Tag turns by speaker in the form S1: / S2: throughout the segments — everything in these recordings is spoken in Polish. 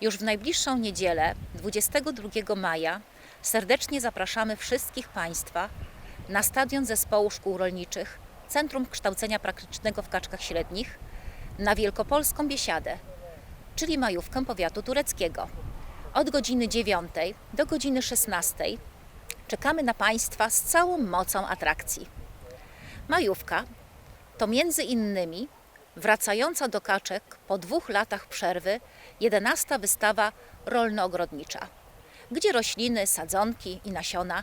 S1: Już w najbliższą niedzielę, 22 maja, serdecznie zapraszamy wszystkich Państwa na stadion Zespołu Szkół Rolniczych, Centrum Kształcenia Praktycznego w Kaczkach Średnich, na Wielkopolską Biesiadę, czyli majówkę powiatu tureckiego. Od godziny 9 do godziny 16 czekamy na Państwa z całą mocą atrakcji. Majówka to między innymi wracająca do kaczek po dwóch latach przerwy 11 wystawa rolno-ogrodnicza, gdzie rośliny, sadzonki i nasiona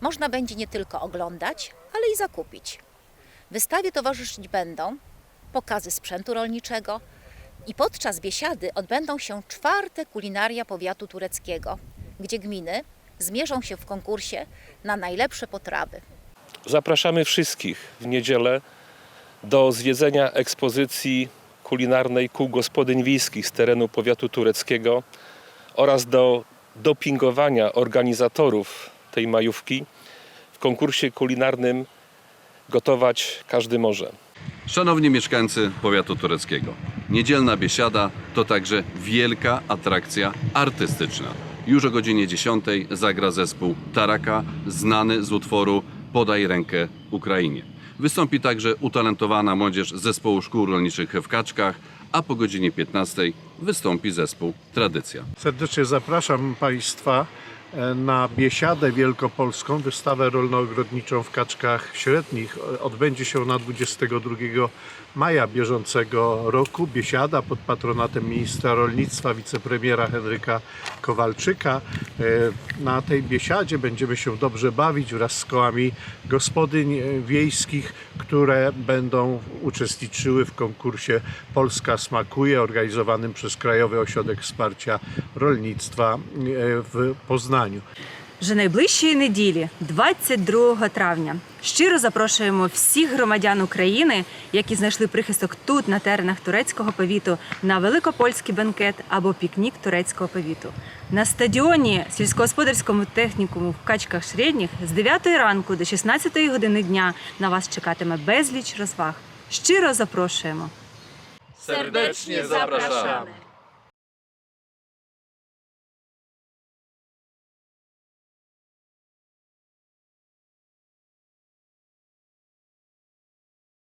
S1: można będzie nie tylko oglądać, ale i zakupić. Wystawie towarzyszyć będą pokazy sprzętu rolniczego i podczas biesiady odbędą się czwarte kulinaria powiatu tureckiego, gdzie gminy zmierzą się w konkursie na najlepsze potrawy.
S2: Zapraszamy wszystkich w niedzielę do zwiedzenia ekspozycji kulinarnej kół gospodyń wiejskich z terenu powiatu tureckiego oraz do dopingowania organizatorów tej majówki w konkursie kulinarnym Gotować każdy może.
S3: Szanowni mieszkańcy powiatu tureckiego, niedzielna biesiada to także wielka atrakcja artystyczna. Już o godzinie 10 zagra zespół Taraka, znany z utworu Podaj rękę Ukrainie. Wystąpi także utalentowana młodzież zespołu szkół rolniczych w Kaczkach, a po godzinie 15 wystąpi zespół Tradycja.
S4: Serdecznie zapraszam Państwa na Biesiadę Wielkopolską, wystawę rolno-ogrodniczą w Kaczkach Średnich. E, Odbędzie się ona 22 maja bieżącego roku. Biesiada pod patronatem ministra rolnictwa, wicepremiera Henryka Kowalczyka. E, Na tej biesiadzie będziemy się dobrze bawić wraz z kołami gospodyń e, wiejskich, które będą uczestniczyły w konkursie Polska Smakuje, organizowanym przez Krajowy Ośrodek Wsparcia Rolnictwa e, w Poznaniu.
S5: Вже найближчої неділі, 22 травня, щиро запрошуємо всіх громадян України, які знайшли прихисток тут, на теренах турецького повіту, на великопольський бенкет або пікнік турецького повіту. На стадіоні сільськогосподарському технікуму в Качках Середніх з 9 ранку до 16 години дня на вас чекатиме безліч розваг. Щиро запрошуємо!
S3: Serdecznie zapraszamy.